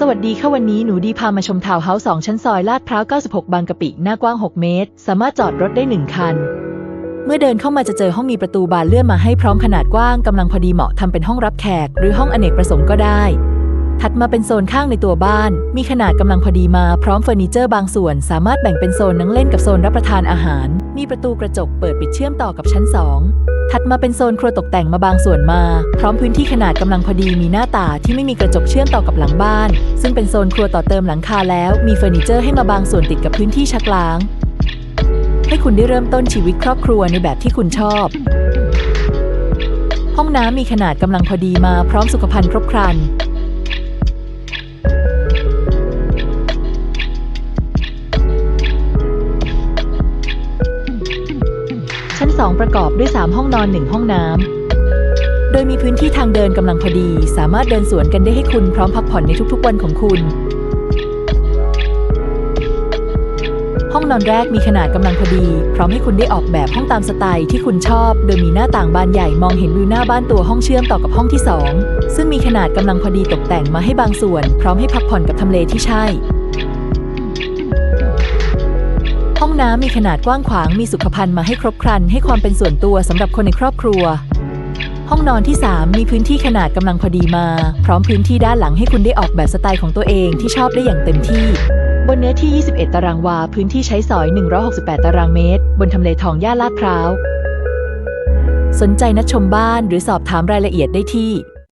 สวัสดีค่ะวันนี้หนูดีพามาชมทาวน์เฮาส์2ชั้นซอยลาดพร้าว 96 บางกะปิ หน้ากว้าง 6 เมตร สามารถจอดรถได้ 1 คัน เมื่อเดินเข้ามาจะเจอห้องมีประตูบานเลื่อนมาให้พร้อมขนาดกว้างกำลังพอดีเหมาะทำเป็นห้องรับแขก หรือห้องอเนกประสงค์ก็ได้ ถัดมาเป็นโซนข้างในตัวบ้าน มีขนาดกำลังพอดีมาพร้อมเฟอร์นิเจอร์บางส่วน สามารถแบ่งเป็นโซนนั่งเล่นกับโซนรับประทานอาหาร มีประตูกระจกเปิดปิดเชื่อมต่อกับชั้น 2 ถัดมาเป็นโซนครัวตกแต่งมาบางส่วนมา พร้อมพื้นที่ขนาดกำลังพอดีมีหน้าต่างที่ไม่มีกระจกเชื่อมต่อกับหลังบ้าน ซึ่งเป็นโซนครัวต่อเติมหลังคาแล้ว มีเฟอร์นิเจอร์ให้มาบางส่วนติดกับพื้นที่ชักล้าง ให้คุณได้เริ่มต้นชีวิตครอบครัวในแบบที่คุณชอบ ห้องน้ำมีขนาดกำลังพอดีมาพร้อมสุขภัณฑ์ครบครัน ชั้น 2 ประกอบด้วย 3 ห้องนอน 1 ห้องน้ำ โดยมีพื้นที่ทางเดินกำลังพอดี สามารถเดินสวนกันได้ให้คุณพร้อมพักผ่อนในทุกๆวันของคุณ ห้องนอนแรกมีขนาดกำลังพอดี พร้อมให้คุณได้ออกแบบห้องตามสไตล์ที่คุณชอบ โดยมีหน้าต่างบานใหญ่มองเห็นวิวหน้าบ้านตัวห้องเชื่อมต่อกับห้องที่ 2 ซึ่งมีขนาดกำลังพอดีตกแต่งมาให้บางส่วน พร้อมให้พักผ่อนกับทำเลที่ใช่ ห้องน้ำมีขนาดกว้างขวางมีสุขภัณฑ์มาให้ครบครัน ให้ความเป็นส่วนตัวสำหรับคนในครอบครัว ห้องนอนที่ 3 มีพื้นที่ขนาดกำลังพอดีมา พร้อมพื้นที่ด้านหลังให้คุณได้ออกแบบสไตล์ของตัวเองที่ชอบได้อย่างเต็มที่ บนเนื้อที่ 21 ตารางวา พื้นที่ใช้สอย 168 ตารางเมตร บนทำเลทองย่านลาดพร้าว สนใจนัดชมบ้านหรือสอบถามรายละเอียดได้ที่